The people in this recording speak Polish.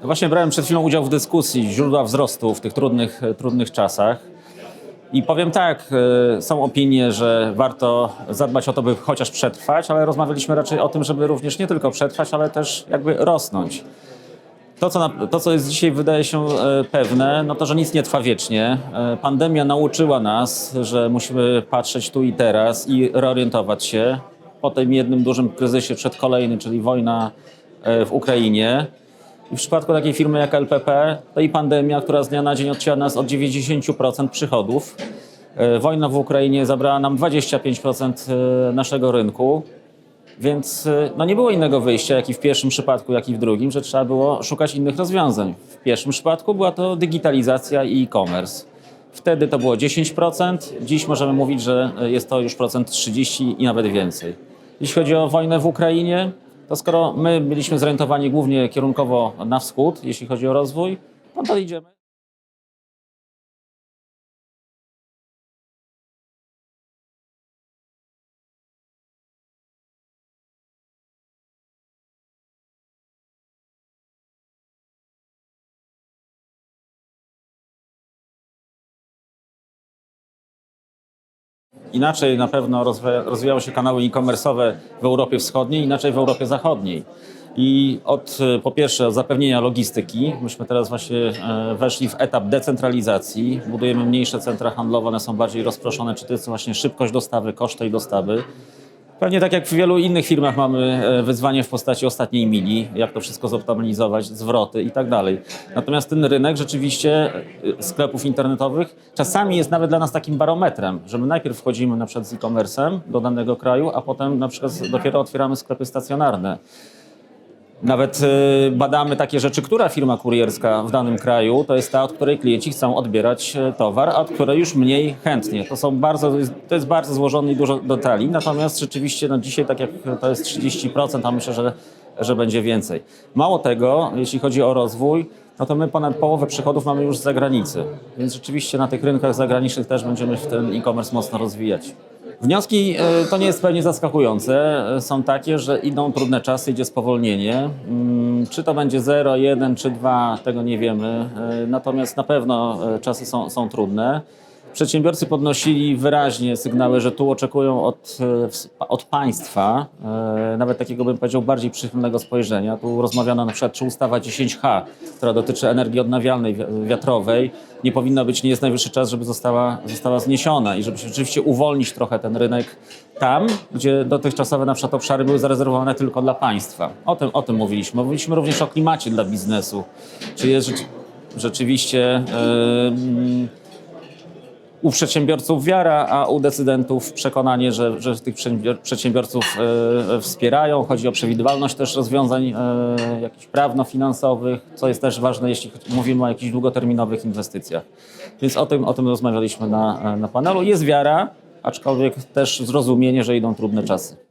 No Właśnie brałem przed chwilą udział w dyskusji źródła wzrostu w tych trudnych, trudnych czasach. I powiem tak, y, są opinie, że warto zadbać o to, by chociaż przetrwać, ale rozmawialiśmy raczej o tym, żeby również nie tylko przetrwać, ale też jakby rosnąć. To co, na, to, co jest dzisiaj, wydaje się e, pewne, no to, że nic nie trwa wiecznie. E, Pandemia nauczyła nas, że musimy patrzeć tu i teraz i reorientować się. Po tym jednym dużym kryzysie przed kolejny, czyli wojna e, w Ukrainie. I w przypadku takiej firmy jak LPP, to i pandemia, która z dnia na dzień odcięła nas od 90% przychodów. E, Wojna w Ukrainie zabrała nam 25% e, naszego rynku. Więc y, no nie było innego wyjścia, jak i w pierwszym przypadku, jak i w drugim, że trzeba było szukać innych rozwiązań. W pierwszym przypadku była to digitalizacja i e-commerce. Wtedy to było 10%, dziś możemy mówić, że jest to już procent 30 i nawet więcej. Jeśli chodzi o wojnę w Ukrainie, to skoro my byliśmy zorientowani głównie kierunkowo na wschód, jeśli chodzi o rozwój, no to idziemy. Inaczej na pewno rozwija- rozwijały się kanały e-commerce'owe w Europie Wschodniej, inaczej w Europie Zachodniej. I od e, po pierwsze od zapewnienia logistyki, myśmy teraz właśnie e, weszli w etap decentralizacji, budujemy mniejsze centra handlowe, one są bardziej rozproszone, czy to jest właśnie szybkość dostawy, koszty dostawy. Pewnie tak jak w wielu innych firmach mamy e, wyzwanie w postaci ostatniej mili, jak to wszystko zoptymalizować, zwroty i tak dalej. Natomiast ten rynek rzeczywiście e, sklepów internetowych czasami jest nawet dla nas takim barometrem, że my najpierw wchodzimy na przykład z e-commerce'em do danego kraju, a potem na przykład dopiero otwieramy sklepy stacjonarne. Nawet y, badamy takie rzeczy, która firma kurierska w danym kraju to jest ta, od której klienci chcą odbierać e, towar, a od której już mniej chętnie. To są bardzo, to jest bardzo złożone i dużo detali. Natomiast rzeczywiście no dzisiaj tak jak to jest 30%, a myślę, że, że będzie więcej. Mało tego, jeśli chodzi o rozwój, no to my ponad połowę przychodów mamy już z zagranicy. Więc rzeczywiście na tych rynkach zagranicznych też będziemy ten e-commerce mocno rozwijać. Wnioski e, to nie jest pewnie zaskakujące. E, Są takie, że idą trudne czasy, idzie spowolnienie. Mm, Czy to będzie 0, 1 czy 2, tego nie wiemy. E, Natomiast na pewno czasy są, są trudne. Przedsiębiorcy podnosili wyraźnie sygnały, że tu oczekują od, e, od państwa, e, nawet takiego bym powiedział bardziej przychylnego spojrzenia. Tu rozmawiano na przykład, czy ustawa 10H, która dotyczy energii odnawialnej, wi- wiatrowej, nie powinna być, nie jest najwyższy czas, żeby została, została zniesiona i żeby rzeczywiście uwolnić trochę ten rynek tam, gdzie dotychczasowe na przykład obszary były zarezerwowane tylko dla państwa. O tym, o tym mówiliśmy. Mówiliśmy również o klimacie dla biznesu. Czy jest rzeczy, rzeczywiście... Yy, u przedsiębiorców wiara, a u decydentów przekonanie, że, że tych przedsiębior- przedsiębiorców e, wspierają. Chodzi o przewidywalność też rozwiązań e, jakichś prawno-finansowych, co jest też ważne, jeśli mówimy o jakichś długoterminowych inwestycjach. Więc o tym, o tym rozmawialiśmy na, na panelu. Jest wiara, aczkolwiek też zrozumienie, że idą trudne czasy.